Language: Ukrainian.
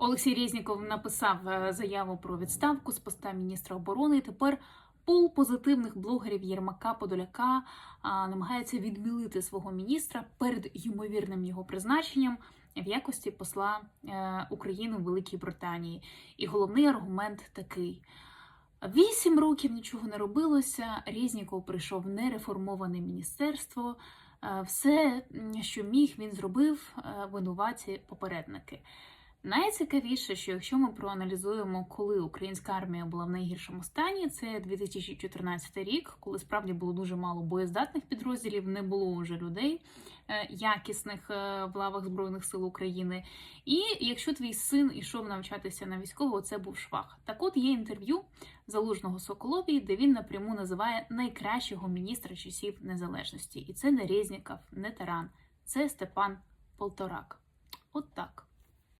Олексій Резніков написав е, заяву про відставку з поста міністра оборони. І тепер пул позитивних блогерів Єрмака Подоляка намагається відмілити свого міністра перед ймовірним його призначенням в якості посла е, України в Великій Британії. І головний аргумент такий. Вісім років нічого не робилося. Резніков прийшов в нереформоване міністерство. Е, Все, що міг, він зробив винуваті попередники. Найцікавіше, що якщо ми проаналізуємо, коли українська армія була в найгіршому стані, це 2014 рік, коли справді було дуже мало боєздатних підрозділів, не було вже людей е, якісних е, в лавах Збройних сил України. І якщо твій син ішов навчатися на військового, це був швах. Так от є інтерв'ю залужного Соколові, де він напряму називає найкращого міністра часів незалежності. І це не Резніков, не Таран, це Степан Полторак. От так.